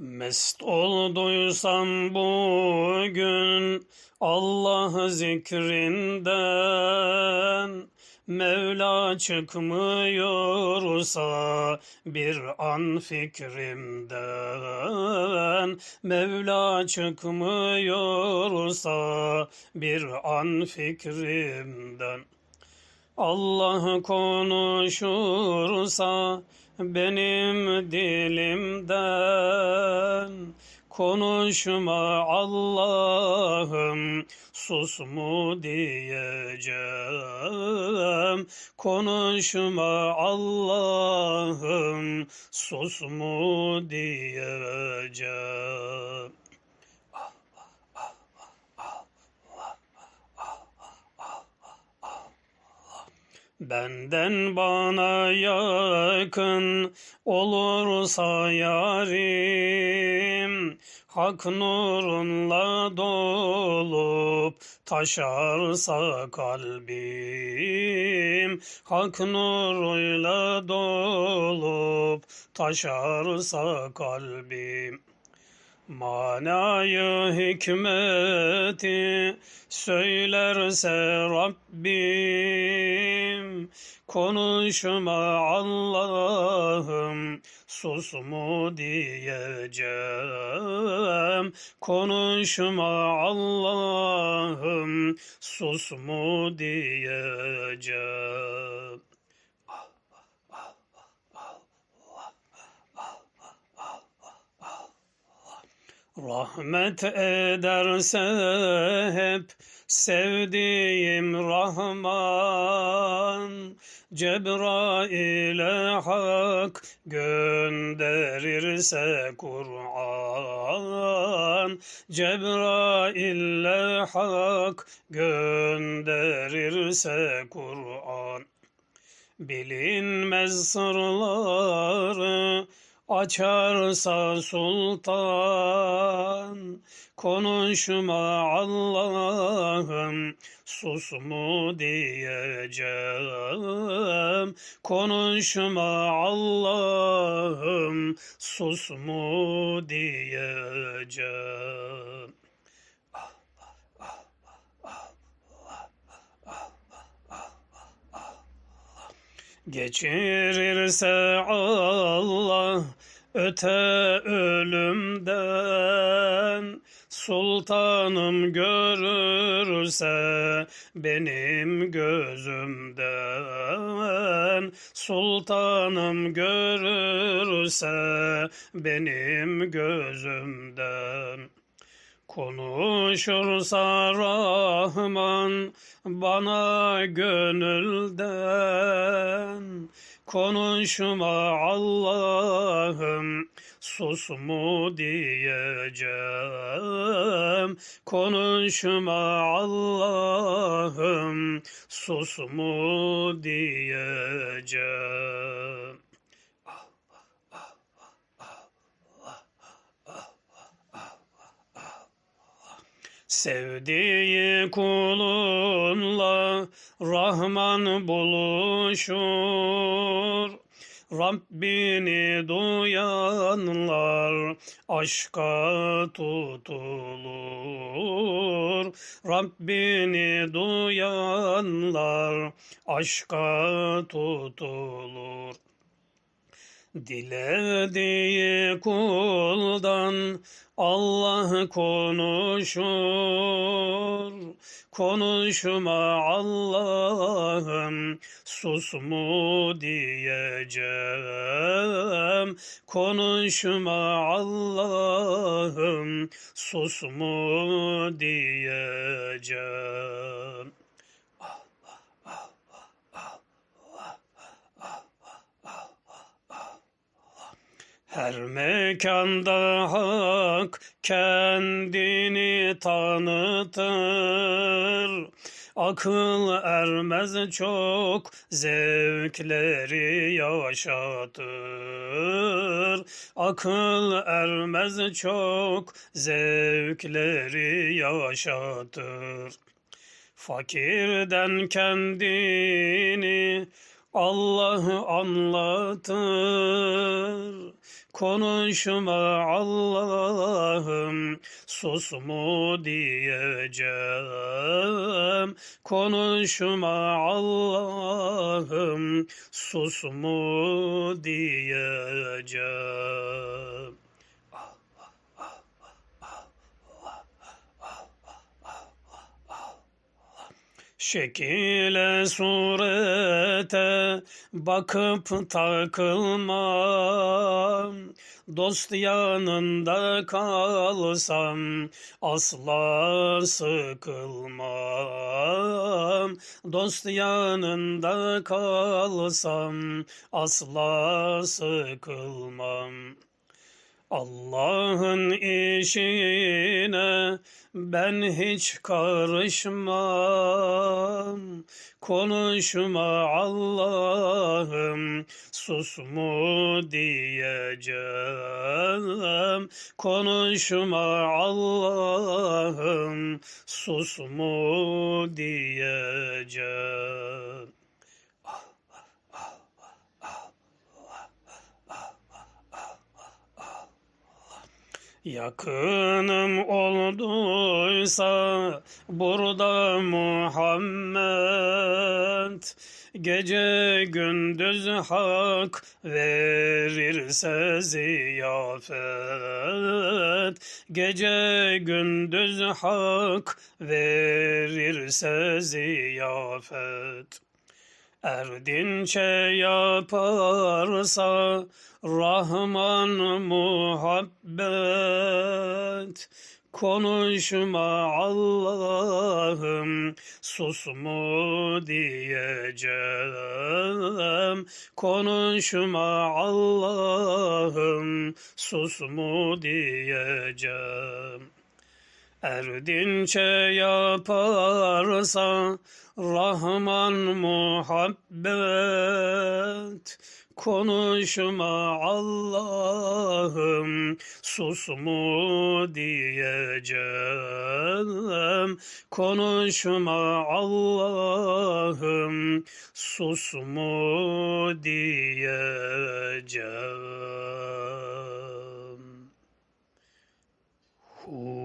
Mest olduysam bugün Allah zikrinden Mevla çıkmıyorsa bir an fikrimden Mevla çıkmıyorsa bir an fikrimden Allah konuşursa benim dilimden konuşma Allah'ım sus mu diyeceğim? Konuşma Allah'ım sus mu diyeceğim Benden bana yakın olursa yarim Hak nurunla dolup taşarsa kalbim Hak nuruyla dolup taşarsa kalbim. Manayı hikmeti söylerse Rabbim Konuşma Allah'ım sus mu diyeceğim. Konuşma Allah'ım sus mu diyeceğim. Rahmet ederse hep sevdiğim Rahman Cebrail'e hak gönderirse Kur'an. Cebrail'e hak gönderirse Kur'an. Bilinmez sırları açarsa sultan konuşma Allah'ım sus mu diyeceğim? Konuşma Allah'ım sus mu diyeceğim? Geçirirse Allah öte ölümden Sultanım görürse benim gözümden Sultanım görürse benim gözümden. Konuşursa Rahman bana gönülden Konuşma Allah'ım sus mu diyeceğim? Konuşma Allah'ım sus mu diyeceğim Sevdiği kulunla Rahman buluşur. Rabbini duyanlar aşka tutulur. Rabbini duyanlar aşka tutulur. Dilediği kuldan Allah konuşur. Konuşma Allah'ım sus mu diyeceğim. Konuşma Allah'ım sus mu diyeceğim. Her mekanda hak kendini tanıtır. Akıl ermez çok zevkleri yaşatır. Akıl ermez çok zevkleri yaşatır. Fakirden kendini Allah anlatır. konuşma Allah'ım sus mu diyeceğim konuşma Allah'ım sus mu diyeceğim Şekile surete bakıp takılmam. Dost yanında kalsam asla sıkılmam. Dost yanında kalsam asla sıkılmam Allah'ın işine ben hiç karışmam. Konuşma Allah'ım sus mu diyeceğim. Konuşma Allah'ım sus mu diyeceğim. Yakınım olduysa burada Muhammed Gece gündüz hak verirse ziyafet Gece gündüz hak verirse ziyafet Erdinçe yaparsa Rahman muhabbet. Konuşma Allah'ım sus mu diyeceğim? Konuşma Allah'ım sus mu diyeceğim Erdinçe yaparsa Rahman muhabbet. Konuşma Allah'ım sus mu diyeceğim? Konuşma Allah'ım sus mu diyeceğim? Hu.